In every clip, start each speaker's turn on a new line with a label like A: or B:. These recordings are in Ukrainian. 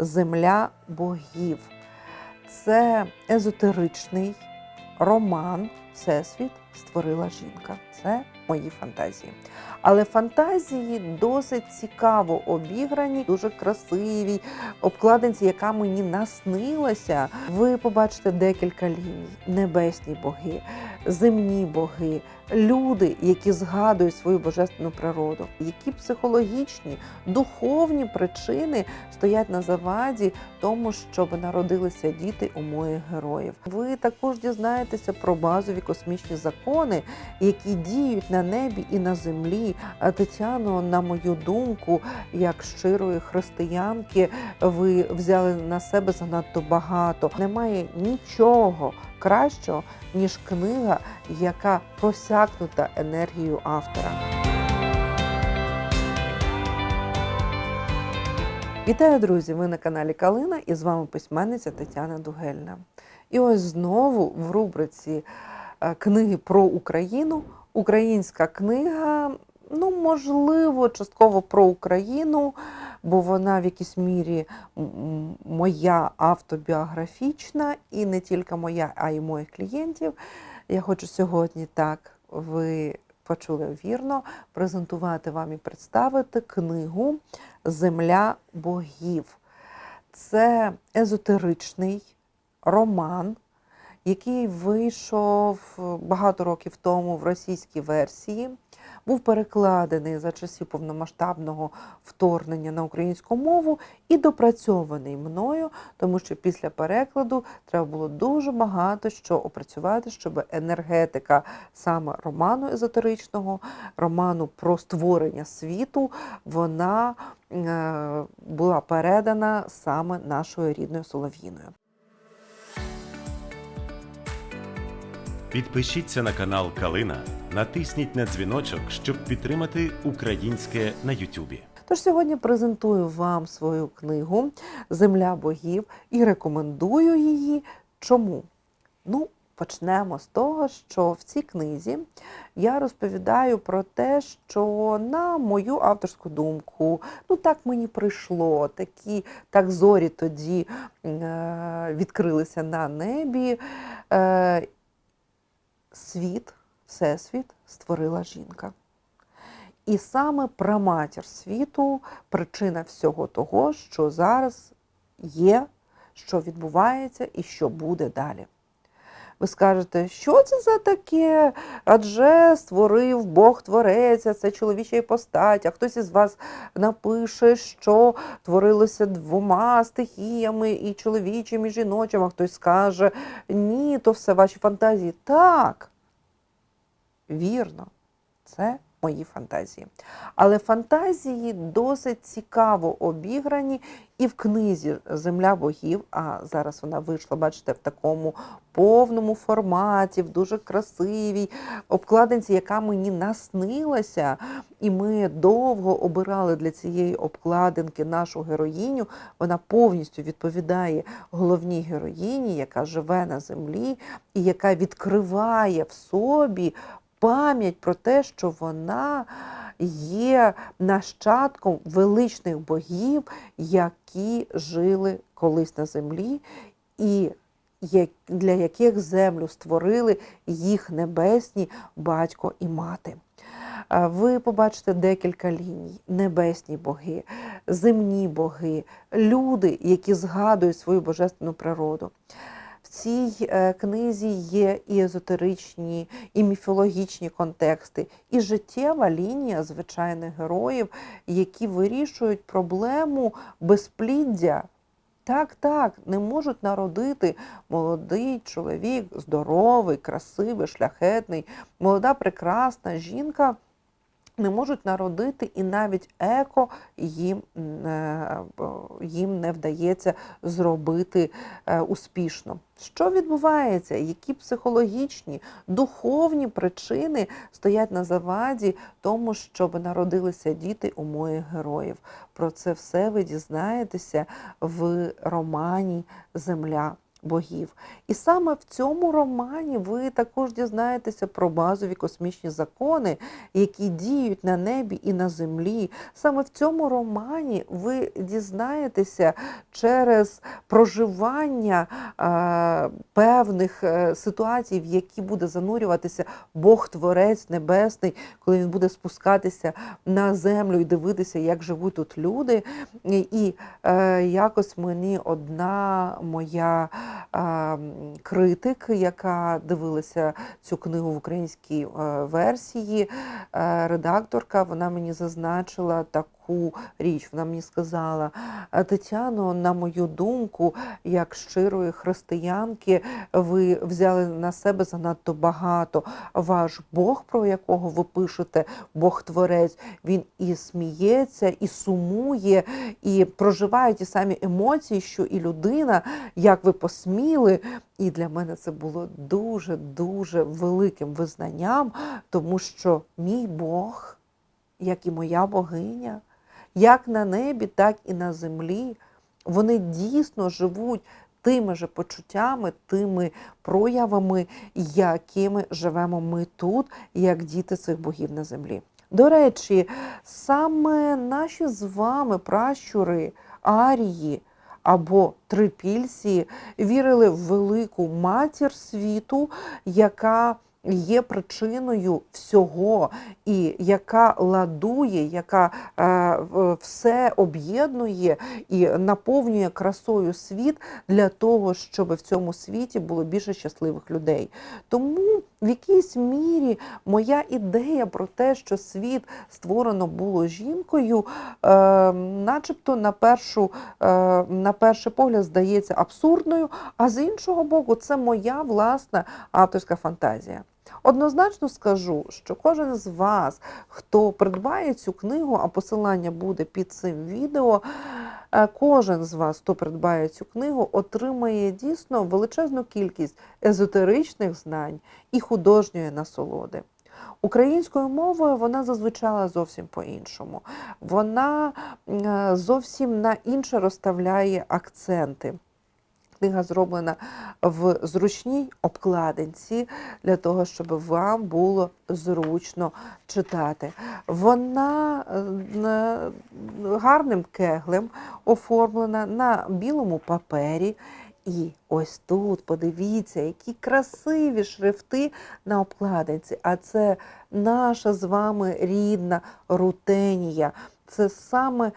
A: Земля богів. Це езотеричний роман Всесвіт створила жінка. Це мої фантазії. Але фантазії досить цікаво обіграні, дуже красиві, обкладинці, яка мені наснилася. Ви побачите декілька ліній: небесні боги, земні боги, люди, які згадують свою божественну природу, які психологічні, духовні причини стоять на заваді тому, щоб народилися діти у моїх героїв. Ви також дізнаєтеся про базові космічні закони, які діють на небі і на землі. Тетяно, на мою думку, як щирої християнки, ви взяли на себе занадто багато. Немає нічого кращого, ніж книга, яка просякнута енергією автора. Вітаю, друзі! Ви на каналі Калина і з вами письменниця Тетяна Дугельна. І ось знову в рубриці е, книги про Україну. Українська книга, ну, можливо, частково про Україну, бо вона в якійсь мірі моя автобіографічна, і не тільки моя, а й моїх клієнтів. Я хочу сьогодні так, ви почули вірно, презентувати вам і представити книгу Земля богів. Це езотеричний роман, який вийшов багато років тому в російській версії. Був перекладений за часів повномасштабного вторгнення на українську мову і допрацьований мною, тому що після перекладу треба було дуже багато що опрацювати, щоб енергетика саме роману езотеричного, роману про створення світу, вона е, була передана саме нашою рідною Солов'їною.
B: Підпишіться на канал Калина, натисніть на дзвіночок, щоб підтримати українське на Ютубі.
A: Тож сьогодні презентую вам свою книгу Земля богів і рекомендую її. Чому? Ну, почнемо з того, що в цій книзі я розповідаю про те, що на мою авторську думку, ну так мені прийшло, такі так зорі тоді е, відкрилися на небі. Е, світ, всесвіт створила жінка. І саме праматір світу причина всього того, що зараз є, що відбувається і що буде далі. Ви скажете, що це за таке? Адже створив Бог Творець, це чоловіча іпостать, а хтось із вас напише, що творилося двома стихіями, і чоловічим, і жіночим, а хтось скаже, ні, то все ваші фантазії. Так, вірно, це мої фантазії. Але фантазії досить цікаво обіграні і в книзі Земля богів, а зараз вона вийшла, бачите, в такому повному форматі, в дуже красивій обкладинці, яка мені наснилася. І ми довго обирали для цієї обкладинки нашу героїню. Вона повністю відповідає головній героїні, яка живе на землі і яка відкриває в собі пам'ять про те, що вона є нащадком величних богів, які жили колись на землі, і для яких землю створили їх небесні батько і мати. Ви побачите декілька ліній: небесні боги, земні боги, люди, які згадують свою божественну природу. Цій е, книзі є і езотеричні, і міфологічні контексти, і життєва лінія звичайних героїв, які вирішують проблему безпліддя. Так, так, не можуть народити молодий чоловік, здоровий, красивий, шляхетний, молода, прекрасна жінка. Не можуть народити, і навіть еко їм, їм не вдається зробити е, успішно. Що відбувається? Які психологічні, духовні причини стоять на заваді тому, щоб народилися діти у моїх героїв? Про це все ви дізнаєтеся в романі Земля богів. І саме в цьому романі ви також дізнаєтеся про базові космічні закони, які діють на небі і на землі. Саме в цьому романі ви дізнаєтеся через проживання е, певних ситуацій, в які буде занурюватися Бог Творець Небесний, коли він буде спускатися на землю і дивитися, як живуть тут люди. І, е, якось мені одна моя критик, яка дивилася цю книгу в українській е, версії, е, редакторка, вона мені зазначила таку річ. Вона мені сказала: «Е, Тетяно, на мою думку, як щирої християнки, ви взяли на себе занадто багато. Ваш Бог, про якого ви пишете, Бог Творець, він і сміється, і сумує, і проживає ті самі емоції, що і людина, як ви посміли. І для мене це було дуже дуже великим визнанням, тому що мій Бог, як і моя богиня, як на небі, так і на землі, вони дійсно живуть тими же почуттями, тими проявами, якими живемо ми тут, як діти цих богів на землі. До речі, саме наші з вами пращури, арії або трипільсі вірили в велику матір світу, яка є причиною всього, і яка ладує, яка е, все об'єднує і наповнює красою світ для того, щоб в цьому світі було більше щасливих людей. Тому в якійсь мірі моя ідея про те, що світ створено було жінкою, е, начебто на першу е, на перший погляд здається абсурдною, а з іншого боку, це моя власна авторська фантазія. Однозначно скажу, що кожен з вас, хто придбає цю книгу, а посилання буде під цим відео, е, кожен з вас, хто придбає цю книгу, отримає дійсно величезну кількість езотеричних знань і художньої насолоди. Українською мовою вона зазвучала зовсім по-іншому. Вона е, зовсім на інше розставляє акценти. Книга зроблена в зручній обкладинці для того, щоб вам було зручно читати. Вона е, гарним кеглем оформлена на білому папері. І ось тут, подивіться, які красиві шрифти на обкладинці. А це наша з вами рідна рутенія. Це саме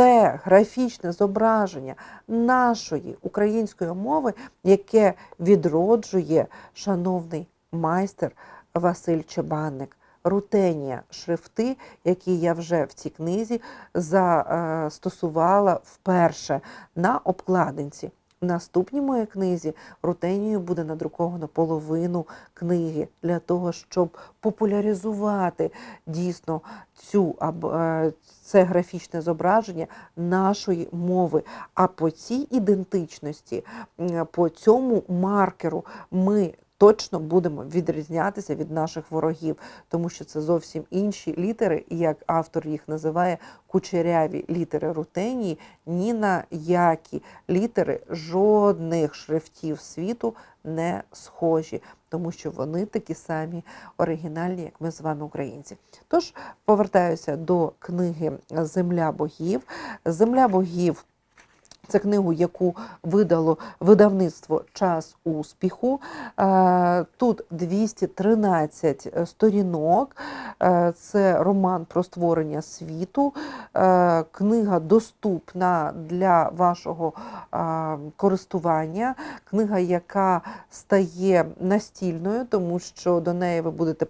A: те графічне зображення нашої української мови, яке відроджує шановний майстер Василь Чебанник. Рутенія шрифти, які я вже в цій книзі застосувала вперше на обкладинці. В наступній моїй книзі рутенією буде надруковано половину книги для того, щоб популяризувати дійсно цю аб- е, це графічне зображення нашої мови. А по цій ідентичності, по цьому маркеру ми точно будемо відрізнятися від наших ворогів, тому що це зовсім інші літери, і як автор їх називає кучеряві літери рутенії, ні на які літери жодних шрифтів світу не схожі, тому що вони такі самі оригінальні, як ми з вами, українці. Тож повертаюся до книги Земля богів. Земля богів. Це книгу, яку видало видавництво Час успіху. Е, Тут 213 сторінок. Е, Це роман про створення світу. Е, Книга доступна для вашого користування. Книга, яка стає настільною, тому що до неї ви будете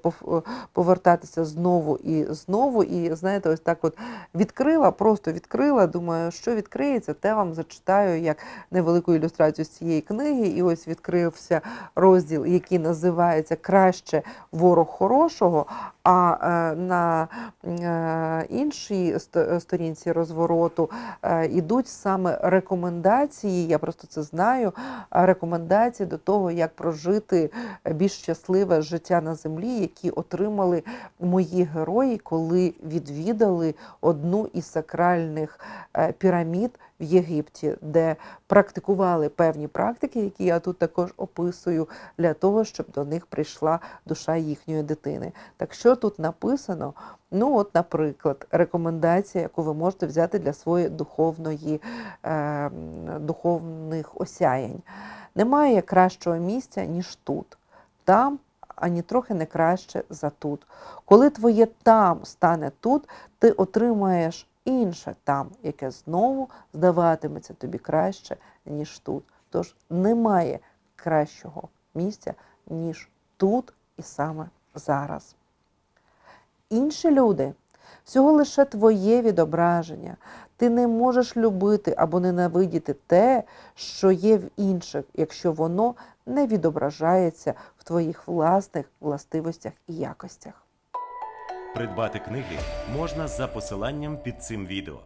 A: повертатися знову і знову. І знаєте, ось так от відкрила, просто відкрила. Думаю, що відкриється, те вам зачитаю як невелику ілюстрацію з цієї книги. І ось відкрився розділ, який називається Краще ворог хорошого. А е, на е, іншій сторінці розвороту е, ідуть саме рекомендації, я просто це знаю, рекомендації до того, як прожити більш щасливе життя на землі, які отримали мої герої, коли відвідали одну із сакральних е, пірамід в Єгипті, де практикували певні практики, які я тут також описую, для того, щоб до них прийшла душа їхньої дитини. Так що тут написано? Ну, от, наприклад, рекомендація, яку ви можете взяти для своєї духовної е, духовних осяянь. Немає кращого місця, ніж тут. Там ані трохи не краще за тут. Коли твоє там стане тут, ти отримаєш інше там, яке знову здаватиметься тобі краще, ніж тут. Тож немає кращого місця, ніж тут і саме зараз. Інші люди всього лише твоє відображення. Ти не можеш любити або ненавидіти те, що є в інших, якщо воно не відображається в твоїх власних властивостях і якостях.
B: Придбати книги можна за посиланням під цим відео.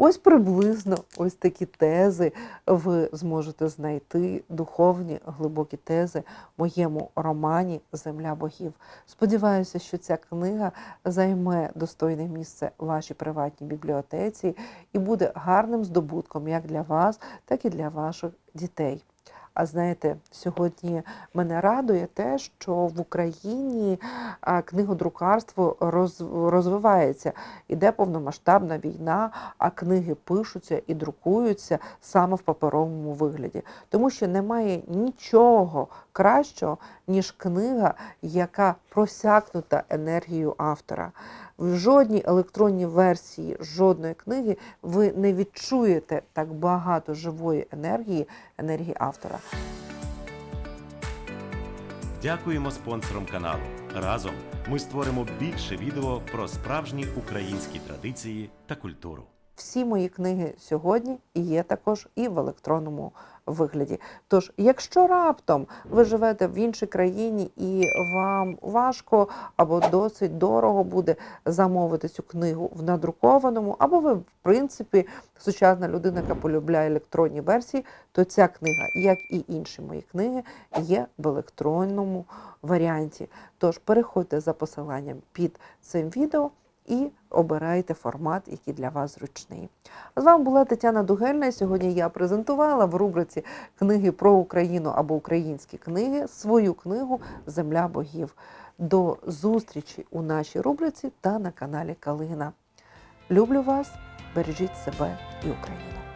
A: Ось приблизно ось такі тези ви зможете знайти духовні глибокі тези в моєму романі Земля богів. Сподіваюся, що ця книга займе достойне місце в вашій приватній бібліотеці і буде гарним здобутком як для вас, так і для ваших дітей. А знаєте, сьогодні мене радує те, що в Україні книгодрукарство роз- розвивається. Іде повномасштабна війна, а книги пишуться і друкуються саме в паперовому вигляді. Тому що немає нічого кращого, ніж книга, яка просякнута енергією автора. В жодній електронній версії жодної книги ви не відчуєте так багато живої енергії, енергії автора.
B: Дякуємо спонсорам каналу. Разом ми створимо більше відео про справжні українські традиції та культуру.
A: Всі мої книги сьогодні є також і в електронному вигляді. Тож, якщо раптом ви живете в іншій країні і вам важко або досить дорого буде замовити цю книгу в надрукованому, або ви, в принципі, сучасна людина, яка полюбляє електронні версії, то ця книга, як і інші мої книги, є в електронному варіанті. Тож переходьте за посиланням під цим відео і обирайте формат, який для вас зручний. З вами була Тетяна Дугельна. Сьогодні я презентувала в рубриці книги про Україну або українські книги свою книгу Земля богів. До зустрічі у нашій рубриці та на каналі Калина. Люблю вас, бережіть себе і Україну.